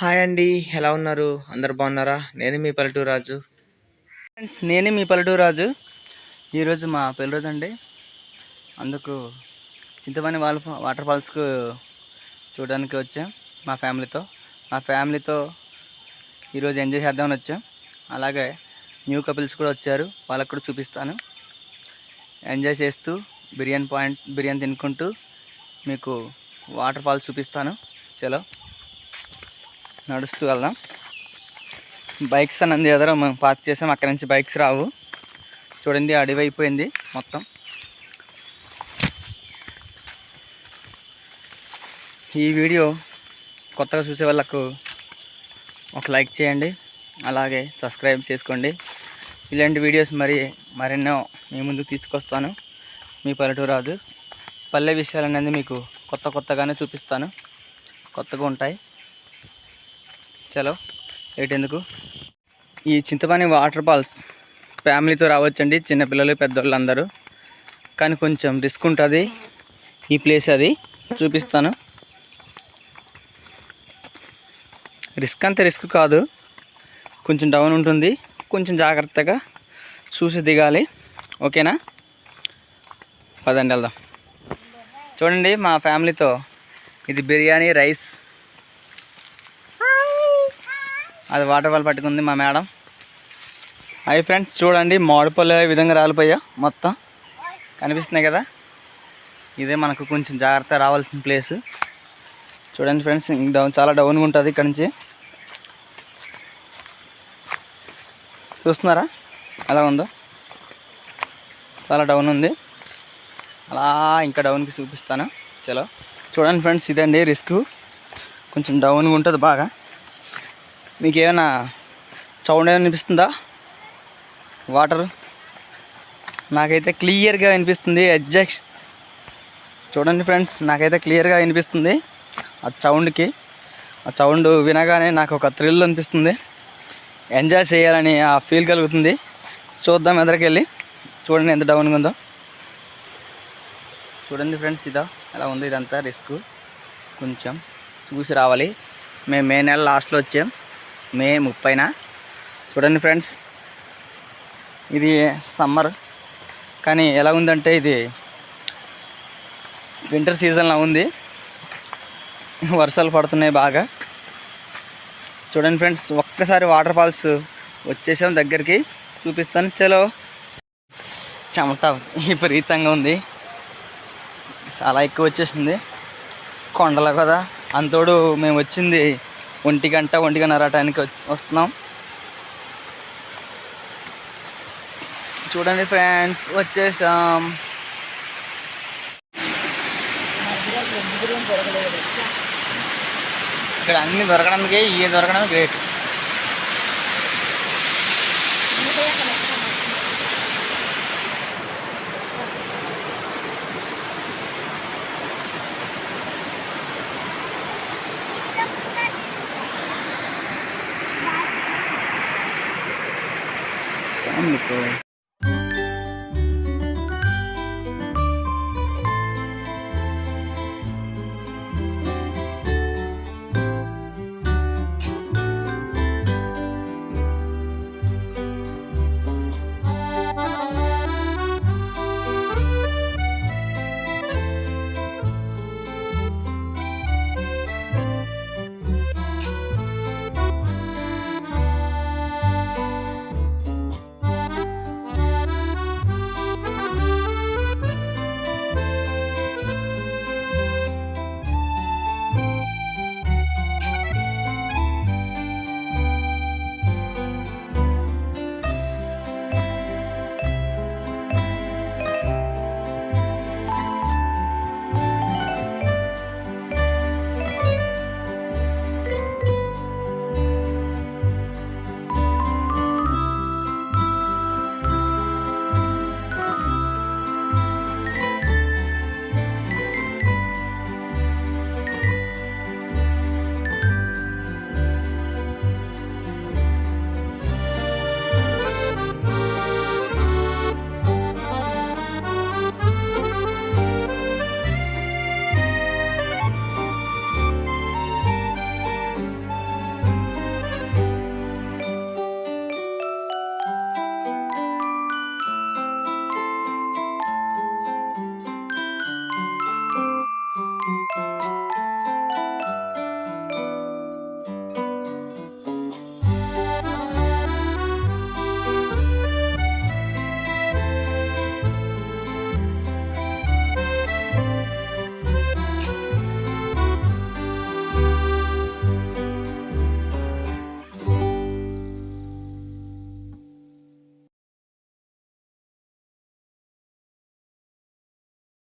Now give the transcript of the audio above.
Hi అండి ఎలా ఉన్నారు? అందరు బాగున్నారా? నేను మీ పల్లెటూరు రాజు. ఫ్రెండ్స్ నేనే మీ పల్లెటూరు రాజు. ఈరోజు మా పెళ్ళి రోజు అండి. అందుకు చింతమని వాళ్ళ వాటర్ ఫాల్స్కు చూడడానికి వచ్చాం మా ఫ్యామిలీతో. మా ఫ్యామిలీతో ఈరోజు ఎంజాయ్ చేద్దామని వచ్చాం. అలాగే న్యూ కపిల్స్ కూడా వచ్చారు. వాళ్ళకు కూడా చూపిస్తాను. ఎంజాయ్ చేస్తూ బిర్యానీ పాయింట్ బిర్యానీ తినుకుంటూ మీకు వాటర్ ఫాల్స్ చూపిస్తాను. చలో. నడుస్తూ వెళ్దాం. బైక్స్ అన్నది ఎదురు మనం పార్క్ చేసాం అక్కడి నుంచి బైక్స్ రావు. చూడండి అడవి అయిపోయింది మొత్తం. ఈ వీడియో కొత్తగా చూసే వాళ్ళకు ఒక లైక్ చేయండి అలాగే సబ్స్క్రైబ్ చేసుకోండి. ఇలాంటి వీడియోస్ మరి మరెన్నో మీ ముందుకు తీసుకొస్తాను. మీ పల్లెటూరు రాదు పల్లె విషయాలు అనేది మీకు కొత్త కొత్తగానే చూపిస్తాను. కొత్తగా ఉంటాయి. చలో. ఏటెందుకు? ఈ చింతపని వాటర్ ఫాల్స్ ఫ్యామిలీతో రావచ్చండి చిన్నపిల్లలు పెద్దవాళ్ళు అందరూ కానీ కొంచెం రిస్క్ ఉంటుంది. ఈ ప్లేస్ అది. చూపిస్తాను. రిస్క్ అంత రిస్క్ కాదు. కొంచెం డౌన్ ఉంటుంది. కొంచెం జాగ్రత్తగా చూసి దిగాలి. ఓకేనా? పదండి వెళ్దాం. చూడండి మా ఫ్యామిలీతో ఇది బిర్యానీ రైస్ అది వాటర్ ఫాల్ పట్టుకుంది మా మేడం. అవి ఫ్రెండ్స్ చూడండి మామిడిపళ్ళు ఏ విధంగా రాలిపోయా? మొత్తం కనిపిస్తున్నాయి కదా? ఇదే మనకు కొంచెం జాగ్రత్త రావాల్సిన ప్లేస్. చూడండి ఫ్రెండ్స్ డౌన్ చాలా డౌన్గా ఉంటుంది ఇక్కడ నుంచి. చూస్తున్నారా? ఎలా ఉందో? చాలా డౌన్ ఉంది. అలా ఇంకా డౌన్కి చూపిస్తాను. చలో. చూడండి ఫ్రెండ్స్ ఇదండి రిస్క్. కొంచెం డౌన్గా ఉంటుంది బాగా. మీకు ఏమైనా సౌండ్ ఏమైనా వినిపిస్తుందా? వాటర్ నాకైతే క్లియర్గా వినిపిస్తుంది ఎగ్జాక్ట్ చూడండి ఫ్రెండ్స్ నాకైతే క్లియర్గా వినిపిస్తుంది ఆ సౌండ్కి ఆ సౌండ్ వినగానే నాకు ఒక థ్రిల్ అనిపిస్తుంది. ఎంజాయ్ చేయాలని ఆ ఫీల్ కలుగుతుంది. చూద్దాం ఎదరికెళ్ళి. చూడండి ఎంత డౌన్గా ఉందో. చూడండి ఫ్రెండ్స్ ఇదా. ఎలా ఉంది ఇదంతా రిస్క్ కొంచెం చూసి రావాలి. మేము మే నెల లాస్ట్లో వచ్చాం. మే ముప్పైన? చూడండి ఫ్రెండ్స్ ఇది సమ్మర్. కానీ ఎలా ఉందంటే ఇది వింటర్ సీజన్లో ఉంది. వర్షాలు పడుతున్నాయి బాగా. చూడండి ఫ్రెండ్స్ ఒక్కసారి వాటర్ ఫాల్స్ వచ్చేసాం దగ్గరికి. చూపిస్తాను చలో. చెమట విపరీతంగా ఉంది. చాలా ఎక్కువ వచ్చేసింది. కొండలు కదా. అంతోడు మేము వచ్చింది ఒంటి గంట ఒంటి గంట టైంకి వస్తున్నాం. చూడండి ఫ్రెండ్స్ వచ్చేసాం. ఇక్కడ అన్ని దొరకడానికి ఇవి దొరకడం గ్రేట్ ఫ్యామిలీతో